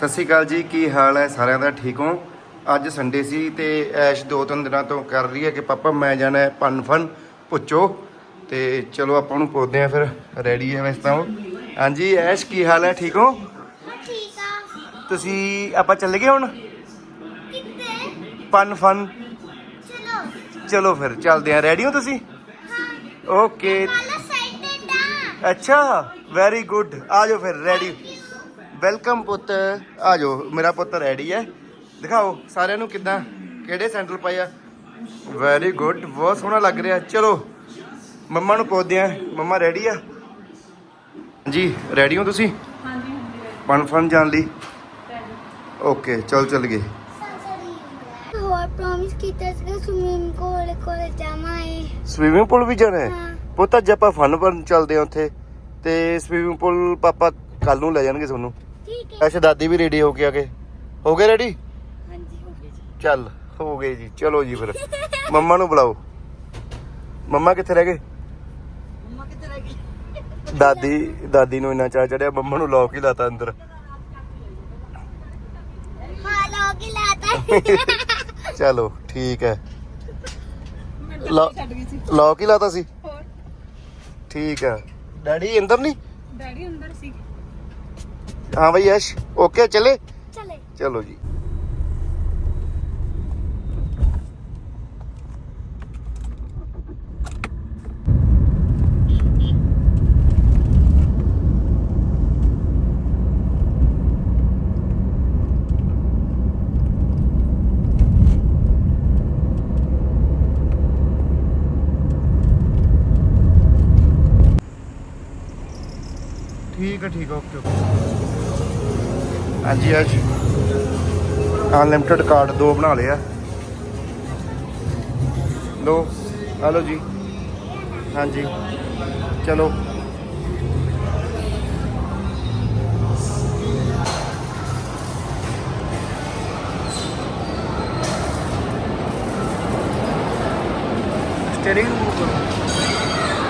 ਸਤਿ ਸ਼੍ਰੀ ਅਕਾਲ ਜੀ ਕੀ ਹਾਲ ਹੈ? ਸਾਰਿਆਂ ਦਾ ਠੀਕ ਹੋ? ਅੱਜ ਸੰਡੇ ਸੀ ਤੇ ਐਸ਼ ਦੋ ਤਿੰਨ ਦਿਨਾਂ ਤੋਂ ਕਰ ਰਹੀ ਹੈ ਕਿ ਪਾਪਾ ਮੈਂ ਜਾਣਾ ਹੈ ਪੰਨ ਫਨ ਪੁੱਛੋ ਤੇ ਚਲੋ ਆਪਾਂ ਨੂੰ ਪੁੱਛਦੇ ਆ ਫਿਰ ਰੈਡੀ ਹੈ ਵੈਸੇ ਤਾਂ ਉਹ? ਹਾਂਜੀ ਐਸ਼ ਕੀ ਹਾਲ ਹੈ? ਠੀਕ ਹੋ? ਹਾਂ ਠੀਕ ਆ ਤੁਸੀਂ ਆਪਾਂ ਚੱਲ ਗਏ ਹੁਣ? ਕਿੱਥੇ? ਪੰਨ ਫਨ। ਚਲੋ। ਚਲੋ ਫਿਰ ਚੱਲਦੇ ਆ ਰੈਡੀ ਹੋ ਤੁਸੀਂ? ਹਾਂ। ਓਕੇ ਅੱਛਾ ਵੈਰੀ ਗੁੱਡ ਆ ਜਾਓ ਫਿਰ ਰੈਡੀ ਵੈਲਕਮ ਪੁੱਤ। ਆ ਜਾਓ ਮੇਰਾ ਪੁੱਤ ਰੈਡੀ ਹੈ। ਦਿਖਾਓ ਸਾਰਿਆਂ ਨੂੰ ਕਿਦਾਂ ਕਿਹੜੇ ਸੈਂਡਲ ਪਾਏ ਆ? ਵੈਰੀ ਗੁੱਡ ਬਹੁਤ ਸੋਹਣਾ ਲੱਗ ਰਿਹਾ। ਚਲੋ ਮੰਮਾ ਨੂੰ ਪੁੱਛਦੇ ਆ ਮੰਮਾ ਰੈਡੀ ਆ? ਜੀ ਰੈਡੀ ਹੋ ਤੁਸੀਂ? ਹਾਂਜੀ ਪਨ ਫਨ ਜਾਣ ਲਈ? ਓਕੇ ਚਲ ਚੱਲ ਗਏ ਹੋਰ ਪ੍ਰੋਮਿਸ ਕੀਤਾ ਸੀ ਸਵਿਮਿੰਗ ਕੋਲ ਕੋਲ ਜਾਵਾਂਗੇ। ਸਵੀਮਿੰਗ ਪੂਲ ਵੀ ਜਾਣਾ ਹੈ? ਹਾਂ। ਪੁੱਤ ਅੱਜ ਆਪਾਂ ਫਨ ਕਰਨ ਚੱਲਦੇ ਆ ਉੱਥੇ। ਤੇ ਸਵੀਮਿੰਗ ਪੂਲ ਪਾਪਾ ਕੱਲ ਨੂੰ ਲੈ ਜਾਣਗੇ ਤੁਹਾਨੂੰ। ਠੀਕ ਹੈ। ਅੱਛਾ ਦਾਦੀ ਵੀ ਰੈਡੀ ਹੋ ਕੇ ਆ ਗਏ ਹੋ ਗਏ ਰੈਡੀ ਹਾਂਜੀ ਹੋ ਗਏ ਜੀ। ਚੱਲ ਹੋ ਗਏ ਜੀ। ਚਲੋ ਜੀ ਫਿਰ। ਮੰਮਾ ਨੂੰ ਬੁਲਾਓ। ਮੰਮਾ ਕਿੱਥੇ ਰਹਿ ਗਏ? ਮੰਮਾ ਕਿੱਥੇ ਰਹਿ ਗਈ ਦਾਦੀ ਦਾਦੀ ਨੂੰ ਇੰਨਾ ਚਾਹ ਚੜਿਆ ਮੰਮਾ ਨੂੰ ਲੋਕ ਹੀ ਲਾਤਾ ਅੰਦਰ। ਹਾਂ ਲੋਗ ਹੀ ਲਾਤਾ। ਚਲੋ ਠੀਕ ਹੈ। ਲੋਕ ਹੀ ਲਾਤਾ ਸੀ? ਠੀਕ ਹੈ। ਡੈਡੀ ਅੰਦਰ ਨਹੀਂ? ਡੈਡੀ ਅੰਦਰ ਸੀ। ਹਾਂ ਬਈ ਯਸ਼ ਓਕੇ ਚਲੇ ਚਲੇ ਚਲੋ ਜੀ ਠੀਕ ਹੈ ਠੀਕ ਹੈ ਓਕੇ ਓਕੇ ਹਾਂਜੀ ਅੱਜ ਅਨਲਿਮਟਿਡ ਕਾਰਡ ਦੋ ਬਣਾ ਲਿਆ ਲੋ ਹਲੋ ਜੀ। ਹਾਂਜੀ। ਚਲੋ। ਸਟੀਅਰਿੰਗ ਮੂਵ ਕਰੋ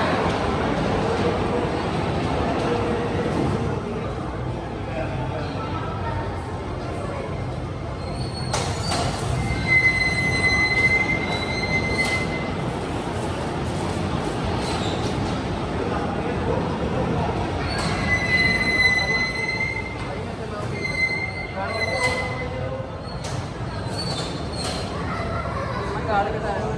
ਮੈਂ ਕਾਰਡ ਕਟਾਇਆ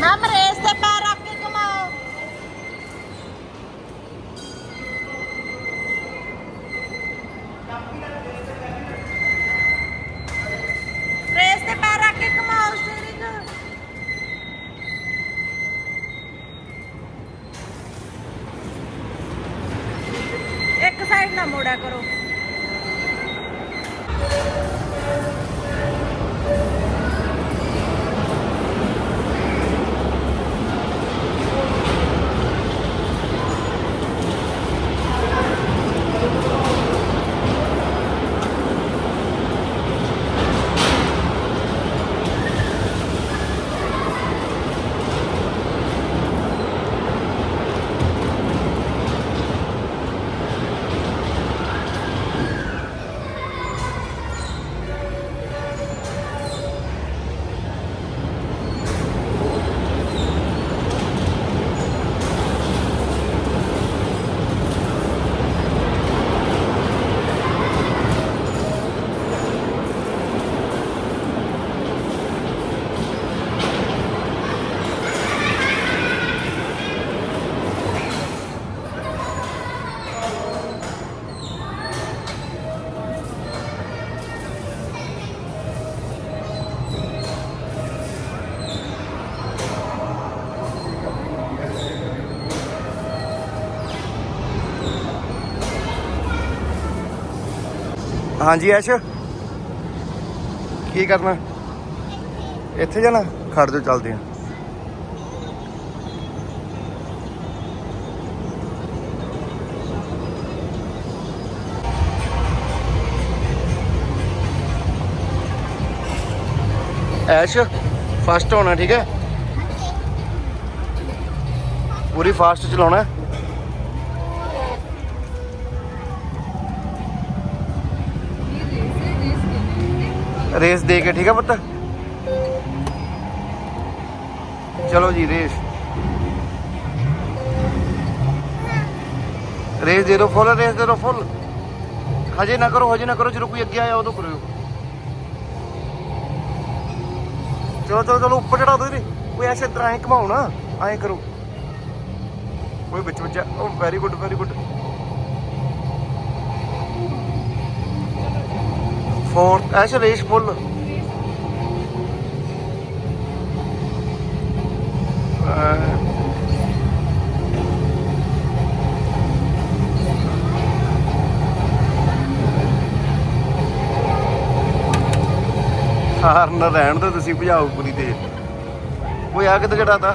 ਮੈਮ ਰੇਸ ਤੇ ਪੈਰ ਰੱਖ ਕੇ ਘੁਮਾਓ ਰੇਸ ਤੇ ਪੈਰ ਰੱਖ ਕੇ ਘੁਮਾਓ ਸਟੀਅਰਿੰਗ ਇੱਕ ਸਾਈਡ ਨਾ ਮੋੜਿਆ ਕਰੋ। ਹਾਂਜੀ, ਐਸ਼। ਕੀ ਕਰਨਾ? ਇੱਥੇ ਜਾਣਾ? ਖੜ ਜਾ ਚੱਲਦੇ ਆ। ਐਸ਼ ਫਾਸਟ ਹੋਣਾ, ਠੀਕ ਹੈ? ਪੂਰੀ ਫਾਸਟ ਚਲਾਉਣਾ ਰੇਸ ਦੇ ਕੇ, ਠੀਕ ਹੈ ਪੁੱਤ? ਚਲੋ ਜੀ, ਰੇਸ। ਰੇਸ ਦੇ ਦੋ ਫੁੱਲ, ਰੇਸ ਦੇ ਦੋ ਫੁੱਲ। ਹਜੇ ਨਾ ਕਰੋ, ਹਜੇ ਨਾ ਕਰੋ, ਜਦੋਂ ਕੋਈ ਅੱਗੇ ਆਇਆ ਉਦੋਂ ਕਰੋ ਚਲੋ ਚਲੋ ਚਲੋ, ਉੱਪਰ ਚੜਾ ਦੋ ਜੀ ਕੋਈ ਐਸੇ ਤਰ੍ਹਾਂ ਐ ਘਮਾਓ ਨਾ, ਐ ਕਰੋ। ਕੋਈ ਵਿੱਚ ਵਿੱਚ ਉਹ very good very good fourth ਐਸੇ ਰੇਸ ਫੁੱਲ। ਹਾਰ ਰਹਿਣ ਦੇ ਤੁਸੀਂ, ਭਜਾਓ ਪੂਰੀ ਤੇ ਕੋਈ ਆ ਕਿੱਥੇ ਚੜਾਤਾ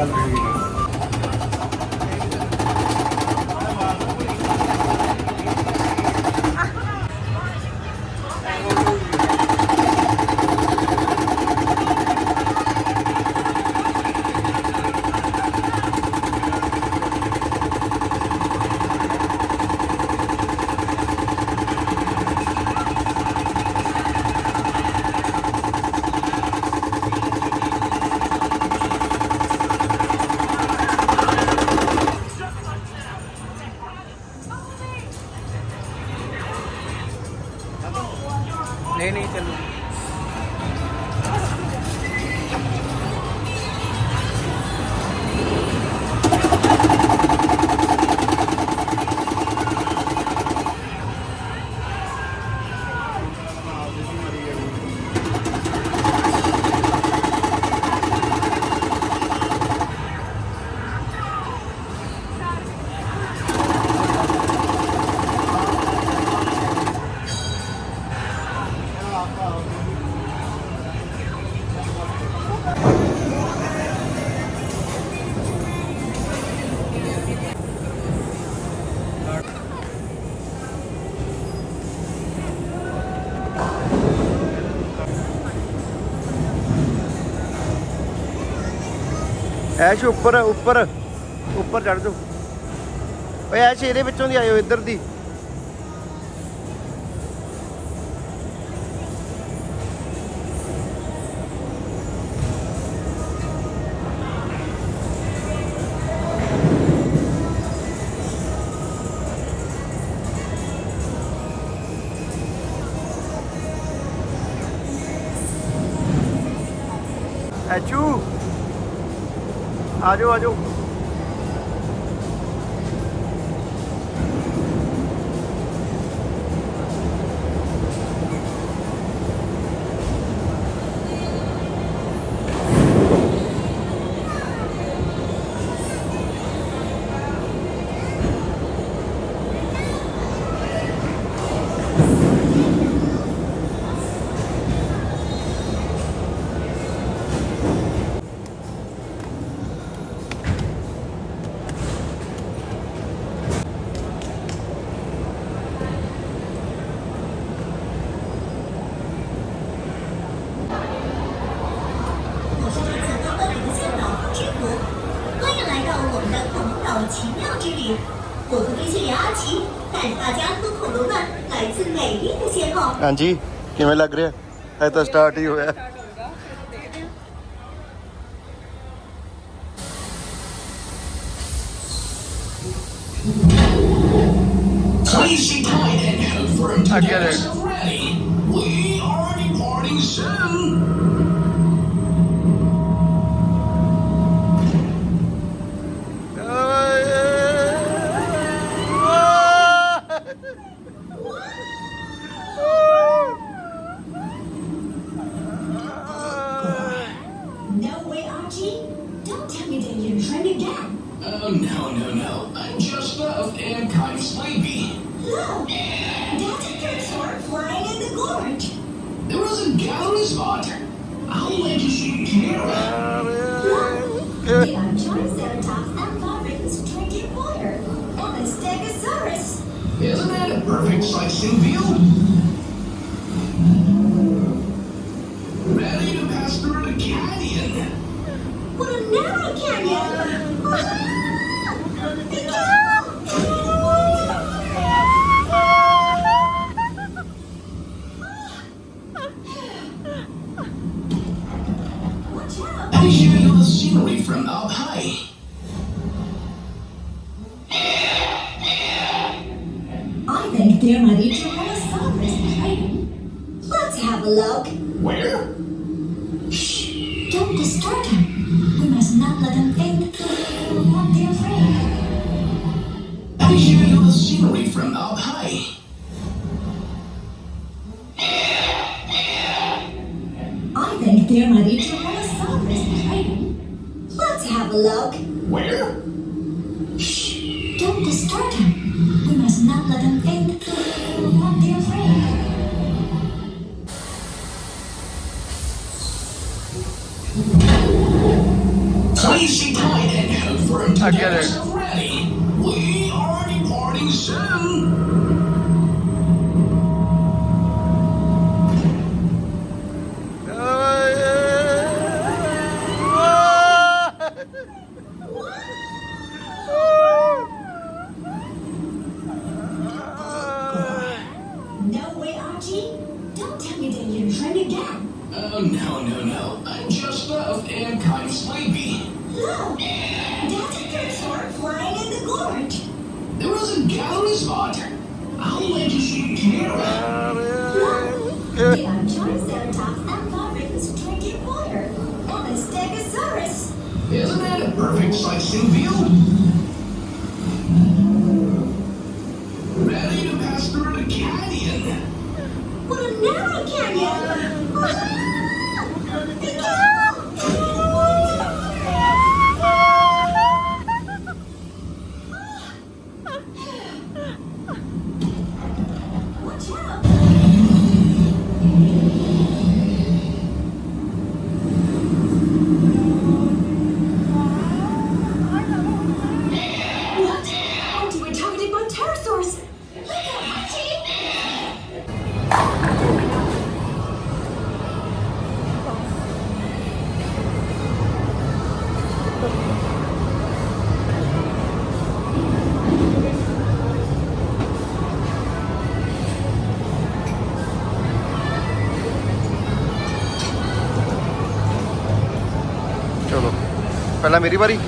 ਚੱਲ ਠੀਕ ਹੈ ਐਸ਼ ਉੱਪਰ ਉੱਪਰ ਉੱਪਰ ਚੜ ਜਾਓ। ਓਏ ਐਸ਼ ਇਹਦੇ ਵਿੱਚੋਂ ਦੀ ਆਇਓ ਇੱਧਰ ਦੀ। ਆ ਹਾਂਜੀ ਕਿਵੇਂ ਲੱਗ ਰਿਹਾ? ਇਹ ਤਾਂ ਸਟਾਰਟ ਹੀ ਹੋਇਆ। No, no, There might be Johanna's song, Mr. Let's have a look. Where? ਪਹਿਲਾਂ ਮੇਰੀ ਵਾਰੀ?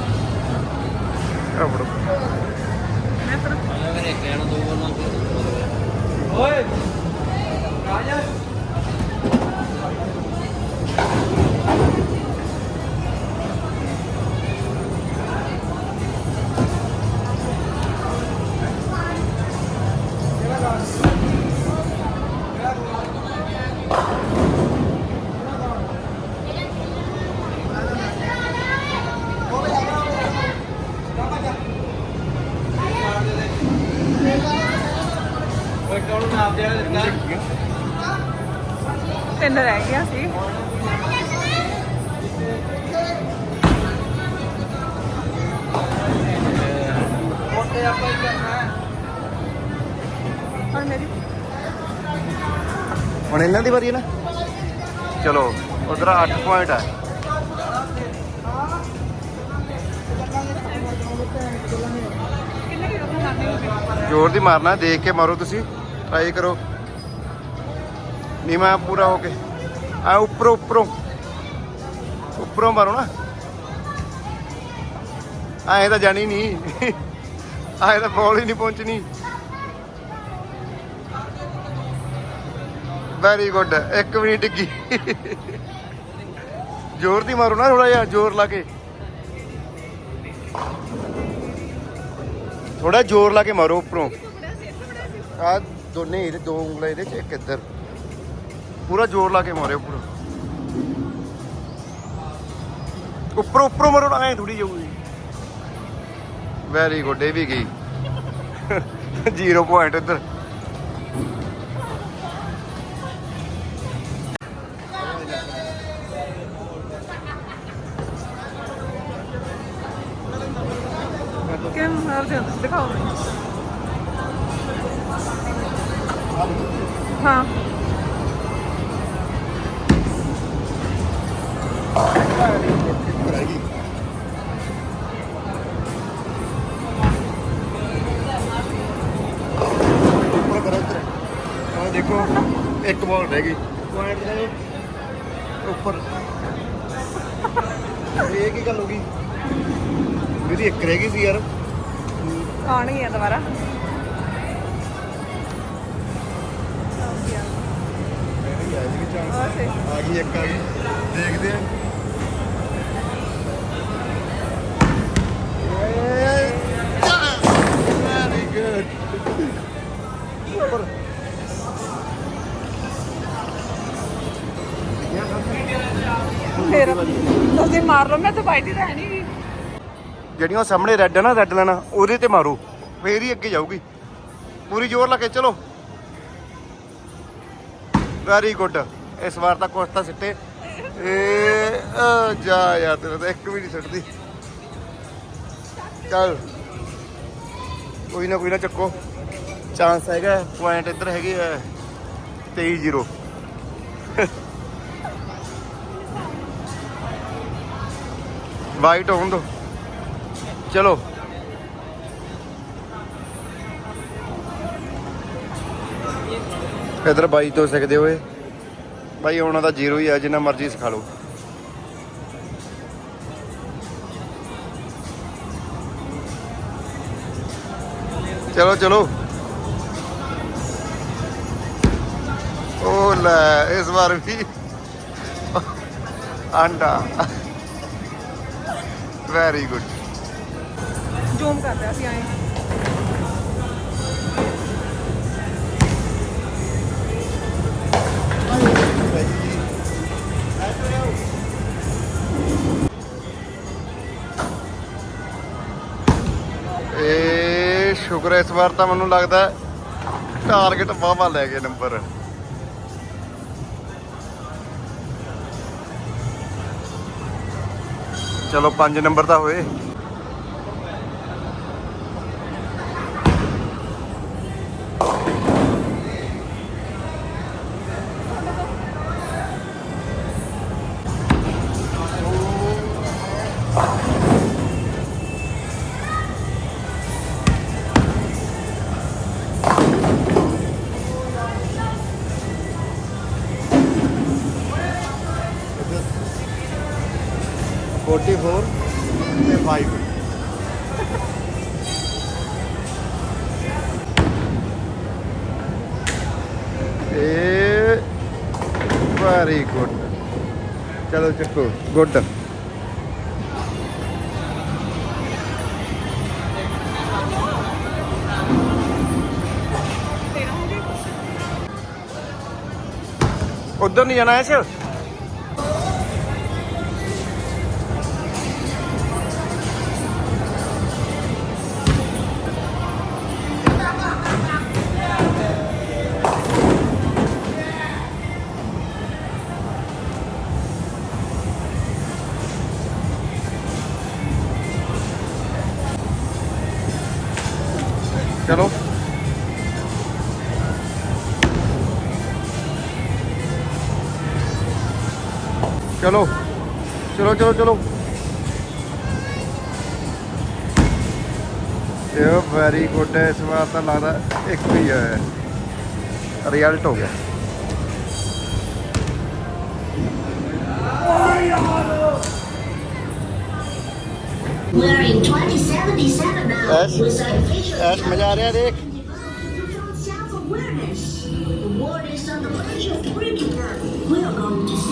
ਇਹਨਾਂ ਦੀ ਵਾਰੀ ਹੈ ਨਾ? ਚਲੋ, ਉਧਰ 8 ਪੁਆਇੰਟ ਆ ਜ਼ੋਰ ਦੀ ਮਾਰਨਾ ਦੇਖ ਕੇ ਮਾਰੋ ਤੁਸੀਂ ਟਰਾਈ ਕਰੋ। ਨੀਮਾ ਪੂਰਾ ਹੋ ਕੇ। ਆ ਉੱਪਰੋਂ ਉੱਪਰੋਂ। ਉੱਪਰੋਂ ਮਾਰੋ ਨਾ। ਆਏ ਤਾਂ ਜਾਣੀ ਨਹੀਂ। ਆਏ ਤਾਂ ਬੋਲ ਹੀ ਨਹੀਂ ਪਹੁੰਚਣੀ। ਵੈਰੀ ਗੁੱਡ ਇੱਕ ਵੀ ਨਹੀਂ ਡਿੱਗੀ। ਜ਼ੋਰ ਦੀ ਮਾਰੋ ਨਾ ਥੋੜਾ ਜਿਹਾ, ਜ਼ੋਰ ਲਾ ਕੇ। ਥੋੜਾ ਜ਼ੋਰ ਲਾ ਕੇ ਮਾਰੋ ਉੱਪਰੋਂ। ਆ ਦੋਨੇ ਇਹਦੇ, ਦੋ ਉਂਗਲਾਂ ਇਹਦੇ ਚ, ਇੱਕ ਇੱਧਰ। ਪੂਰਾ ਜ਼ੋਰ ਲਾ ਕੇ ਮਾਰਿਓ ਉੱਪਰੋਂ। ਉੱਪਰੋਂ ਉੱਪਰੋਂ ਮਾਰੋ ਨਾ ਐ ਥੋੜੀ ਜਾਊਗੀ। ਵੈਰੀ ਗੁੱਡ ਇਹ ਵੀ ਗਈ। 0 ਪੁਆਇੰਟ ਇੱਧਰ। ਕਿ ਮਾਰ ਦੇ ਦਿਖਾਓ ਹਾਂ ਉੱਪਰ ਕਰੋ ਇੱਧਰ ਆਹ ਦੇਖੋ ਇੱਕ ਬਾਲ ਰਹਿ ਗਈ ਪੁਆਇੰਟ ਦੇ ਉੱਪਰ ਇਹ ਕੀ ਗੱਲ ਹੋ ਗਈ ਮੇਰੀ ਇੱਕ ਰਹਿ ਗਈ ਸੀ ਯਾਰ ਆਉਣਗੇ ਦੁਬਾਰਾ ਆ ਗਈ ਇੱਕ ਆ ਗਈ ਦੇਖਦੇ ਆ ਵੈਰੀ ਗੁੱਡ ਉੱਪਰ ਫਿਰ ਤੁਸੀਂ ਮਾਰ ਲਓ ਮੈਂ ਤਾਂ ਨਹੀਂ ਗੀ। ਜਿਹੜੀਆਂ ਉਹ ਸਾਹਮਣੇ ਰੈੱਡ ਹੈ ਨਾ ਰੈੱਡ ਲੈਣਾ, ਉਹਦੇ ਤੇ ਮਾਰੋ। ਫੇਰ ਹੀ ਅੱਗੇ ਜਾਊਗੀ। ਪੂਰੀ ਜ਼ੋਰ ਲਾ ਕੇ ਚਲੋ। ਵੈਰੀ ਗੁੱਡ ਇਸ ਵਾਰ ਤਾਂ ਕੁਛ ਤਾਂ ਸਿੱਟੇ। ਏ ਜਾ ਯਾਰ ਤੇਰਾ ਤਾਂ ਇੱਕ ਵੀ ਨਹੀਂ ਸਿੱਟਦੀ। ਚੱਲ। ਕੋਈ ਨਾ ਕੋਈ ਨਾ ਚੱਕੋ। ਚਾਂਸ ਹੈਗਾ ਪੁਆਇੰਟ ਇੱਧਰ ਹੈਗੇ ਆ। 23 ਜੀਰੋ। ਵਾਈਟ ਹੋਣ ਦੋ। ਚਲੋ। ਇਧਰ ਬਾਈ ਤੋਂ ਸਿੱਖਦੇ ਹੋਏ। ਬਾਈ ਉਹਨਾਂ ਦਾ ਜ਼ੀਰੋ ਹੀ ਆ, ਜਿੰਨਾ ਮਰਜ਼ੀ ਸਿਖਾ ਲਓ। ਚਲੋ ਚਲੋ। ਉਹ ਲੈ, ਇਸ ਵਾਰ ਵੀ। ਆਂਡਾ ਵੈਰੀ ਗੁੱਡ ਜ਼ੂਮ ਕਰਦੇ ਅਸੀਂ ਆਏ। ਇਹ ਸ਼ੁਕਰ ਹੈ, ਇਸ ਵਾਰ ਤਾਂ ਮੈਨੂੰ ਲੱਗਦਾ ਟਾਰਗੇਟ ਵਾਵਾ ਲੈ ਗਏ ਨੰਬਰ ਚਲੋ 5 ਨੰਬਰ ਤਾਂ ਹੋਏ। 44 ਗੁੱਡ ਉਧਰ ਨਹੀਂ ਜਾਣਾ ਐਸ ਚਲੋ ਚਲੋ ਚਲੋ ਚਲੋ ਇਹ ਵੈਰੀ ਗੁੱਡ ਇਸ ਵਾਰ ਤਾਂ ਲੱਗਦਾ ਇੱਕ ਹੀ ਹੈ ਰਿਜ਼ਲਟ ਹੋ ਗਿਆ Wearing 2077 Ash? with side facial ਐਸ਼ ਮਜ਼ਾ ਆ ਰਿਹਾ ਦੇਖ awareness. The world is on the verge of breaking up. We are going to secretly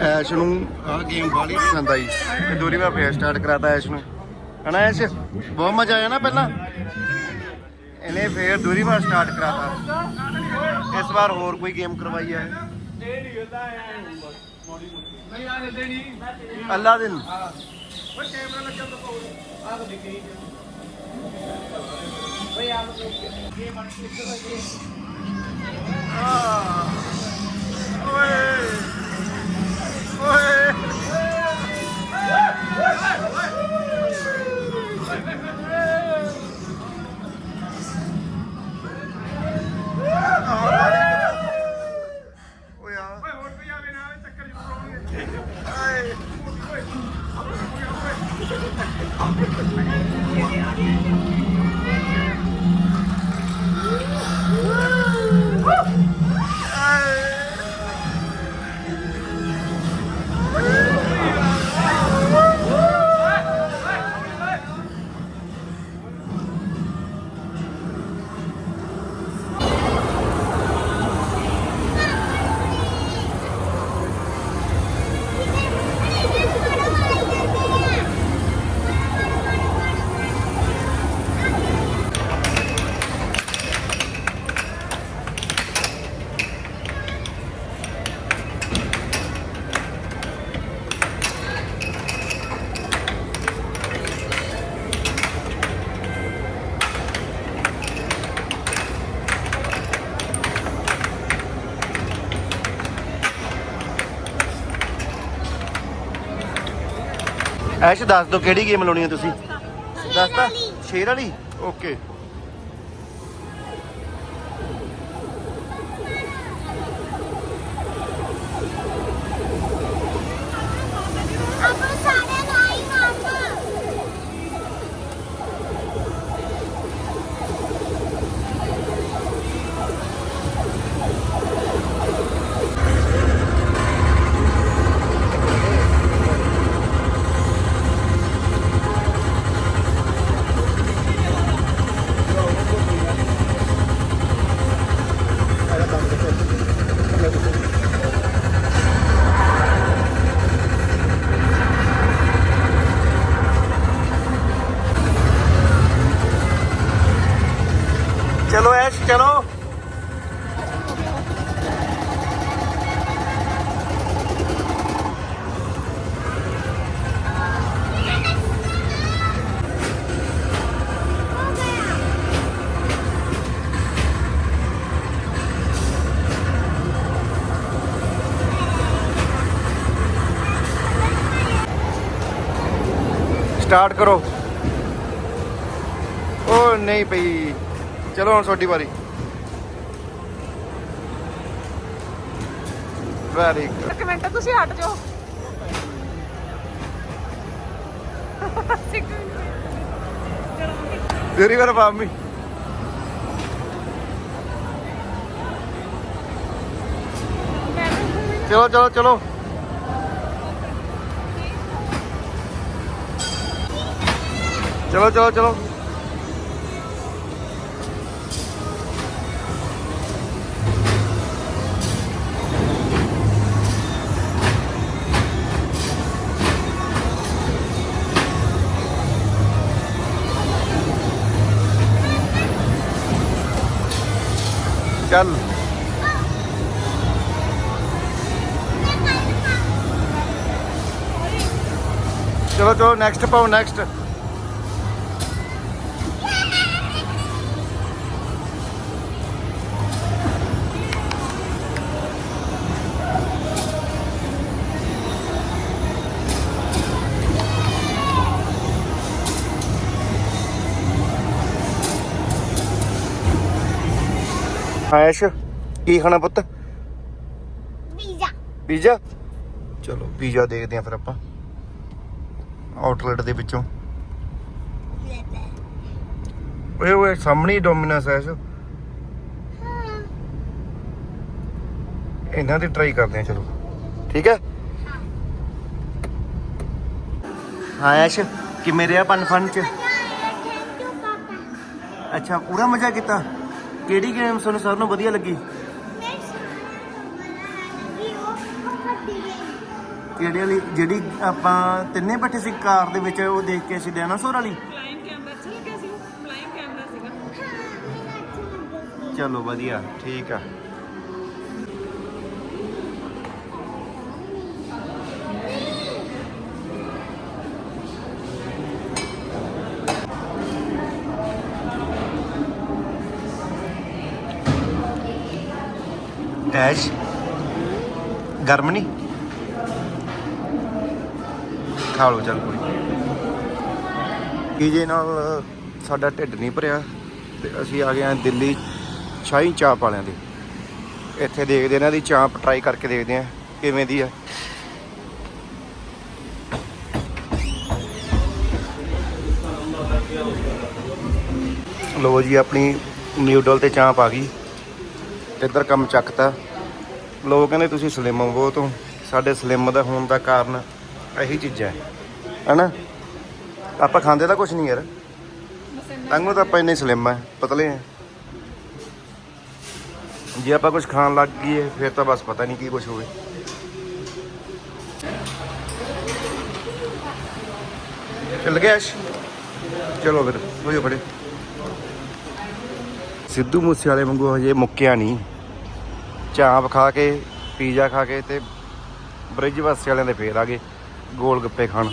ਐਸ਼ ਨੂੰ। ਆਹ ਗੇਮ ਬਾਲੀ ਪਸੰਦ ਆਈ ਤੇ ਦੂਰੀ ਮੈਂ ਫੇਰ ਸਟਾਰਟ ਕਰਾਤਾ ਐਸ਼ ਨੂੰ। ਹਨਾ ਐਸ਼? ਬਹੁਤ ਮਜ਼ਾ ਆਇਆ ਨਾ ਪਹਿਲਾਂ। ਇਹਨੇ ਫੇਰ ਦੂਰੀ ਵਾਰ ਸਟਾਰਟ ਕਰਾਤਾ। ਇਸ ਵਾਰ ਹੋਰ ਕੋਈ ਗੇਮ ਕਰਵਾਈ ਹੈ? ਅੱਲਾ ਦਿਨ ਓਏ ਐਸ਼ ਦੱਸ ਦਿਓ ਕਿਹੜੀ ਗੇਮ ਲਾਉਣੀ ਹੈ ਤੁਸੀਂ? ਦੱਸਤਾ ਸ਼ੇਰ ਵਾਲੀ? ਓਕੇ। ਸਟਾਰਟ ਕਰੋ। ਉਹ ਨਹੀਂ ਪਈ ਚਲੋ ਹੁਣ ਤੁਹਾਡੀ ਵਾਰੀ। ਵੈਰੀ ਗੁੱਡ ਇੱਕ ਮਿੰਟ ਤੁਸੀਂ ਹਟ ਜਾਓ। ਤੇਰੀ ਵਾਰ ਮਾਮੀ ਚਲੋ ਚਲੋ ਚਲੋ। ਚਲੋ ਚਲੋ ਚਲੋ। ਚੱਲ। ਚਲੋ ਚਲੋ ਨੈਕਸਟ ਪਾਓ ਨੈਕਸਟ ਐਸ਼ ਕੀ ਖਾਣਾ ਪੁੱਤ? ਪੀਜ਼ਾ। ਪੀਜ਼ਾ? ਚਲੋ ਪੀਜ਼ਾ ਦੇਖਦੇ ਆ ਫਿਰ ਆਪਾਂ। ਆਊਟਲੈਟ ਦੇ ਵਿੱਚੋਂ। ਓਏ ਓਏ ਸਾਹਮਣੇ ਡੋਮਿਨਸ ਹੈ ਐਸ਼ ਇਹਨਾਂ ਦੀ ਟਰਾਈ ਕਰਦੇ ਆ ਚਲੋ। ਠੀਕ ਹੈ? ਹਾਂ ਐਸ਼ ਕਿਵੇਂ ਰਿਹਾ ਪਨ ਫਨ ਚ ਅੱਛਾ ਪੂਰਾ ਮਜ਼ਾ ਕੀਤਾ? ਕਿਹੜੀ ਗੇਮ ਤੁਹਾਨੂੰ ਸਾਰਿਆਂ ਨੂੰ ਵਧੀਆ ਲੱਗੀ? ਕਿਹੜੀ ਵਾਲੀ? ਜਿਹੜੀ ਆਪਾਂ ਤਿੰਨੇ ਬੈਠੇ ਸੀ ਕਾਰ ਦੇ ਵਿੱਚ ਉਹ ਦੇਖ ਕੇ ਸੀ ਡਾਇਨਾਸੌਰ ਵਾਲੀ? ਫਲਾਈਂਗ ਕੈਮਰਾ ਅੱਛਾ ਲੱਗਿਆ ਸੀ ਉਹ ਫਲਾਈਂਗ ਕੈਮਰਾ ਸੀਗਾ। ਹਾਂ ਮੈਨੂੰ ਅੱਛਾ ਲੱਗਿਆ ਚਲੋ ਵਧੀਆ ਠੀਕ ਆ। ਐਸ਼। ਗਰਮ ਨਹੀਂ ਖਾ ਲਓ, ਚੱਲ ਕੋਈ ਜੇ ਨਾਲ ਸਾਡਾ ਢਿੱਡ ਨਹੀਂ ਭਰਿਆ ਤੇ ਅਸੀਂ ਆ ਗਏ ਆ ਦਿੱਲੀ ਸ਼ਾਹੀ ਚਾਪ ਵਾਲਿਆਂ ਦੇ। ਇੱਥੇ ਦੇਖਦੇ ਇਹਨਾਂ ਦੀ ਚਾਪ ਟਰਾਈ ਕਰਕੇ ਦੇਖਦੇ ਆ ਕਿਵੇਂ ਦੀ ਆ। ਲੋ ਜੀ, ਆਪਣੀ ਨਿਊਡਲ ਤੇ ਚਾਪ ਆ ਗਈ। ਇੱਧਰ ਕੰਮ ਚੱਕਤਾ। ਲੋਕ ਕਹਿੰਦੇ ਤੁਸੀਂ ਸਲਿਮ ਬਹੁਤ ਹੋ। ਸਾਡੇ ਸਲਿਮ ਦਾ ਹੋਣ ਦਾ ਕਾਰਨ ਇਹੀ ਚੀਜ਼ਾਂ ਹੈ। ਹਨਾ? ਆਪਾਂ ਖਾਂਦੇ ਤਾਂ ਕੁਝ ਨਹੀਂ ਯਾਰ। ਤੰਗੋ ਤਾਂ ਆਪਾਂ ਇੰਨੇ ਸਲਿਮ ਆ, ਪਤਲੇ ਆ। ਜੇ ਆਪਾਂ ਕੁਝ ਖਾਣ ਲੱਗ ਗਏ ਫਿਰ ਤਾਂ ਬਸ ਪਤਾ ਨਹੀਂ ਕੀ ਕੁਝ ਹੋਵੇ। ਚੱਲ ਗਿਆ ਚਲੋ ਫਿਰ ਹੋਇਓ ਬੜੇ ਸਿੱਧੂ ਮੂਸੇ ਵਾਲੇ ਵਾਂਗੂ ਹਜੇ ਮੁੱਕਿਆ ਨਹੀਂ। ਚਾਂਪ ਖਾ ਕੇ ਪੀਜ਼ਾ ਖਾ ਕੇ ਤੇ ਬ੍ਰਿਜ ਵਾਸੀ ਵਾਲਿਆਂ ਦੇ ਫੇਰ ਆ ਗਏ ਗੋਲ ਗੱਪੇ ਖਾਣ।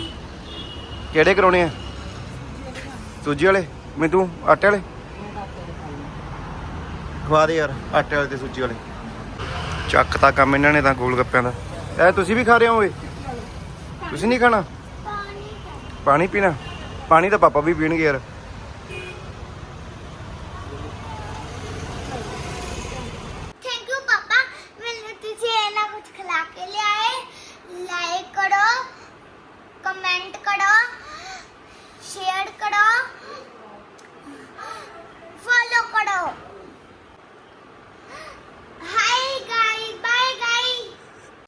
ਕਿਹੜੇ ਕਰਾਉਣੇ ਆ? ਸੂਜੀ ਵਾਲੇ? ਮੈਂ ਤੂੰ ਆਟੇ ਵਾਲੇ? ਖਵਾ ਦੇ ਯਾਰ ਆਟੇ ਵਾਲੇ ਤੇ ਸੂਜੀ ਵਾਲੇ। ਚੱਕ ਤਾਂ ਕੰਮ ਇਹਨਾਂ ਨੇ ਤਾਂ ਗੋਲ ਗੱਪਿਆਂ ਦਾ। ਐ ਤੁਸੀਂ ਵੀ ਖਾ ਰਹੇ ਹੋ ਓਏ ਤੁਸੀਂ ਨਹੀਂ ਖਾਣਾ? ਪਾਣੀ ਪੀਣਾ? ਪਾਣੀ ਤਾਂ ਪਾਪਾ ਵੀ ਪੀਣਗੇ ਯਾਰ।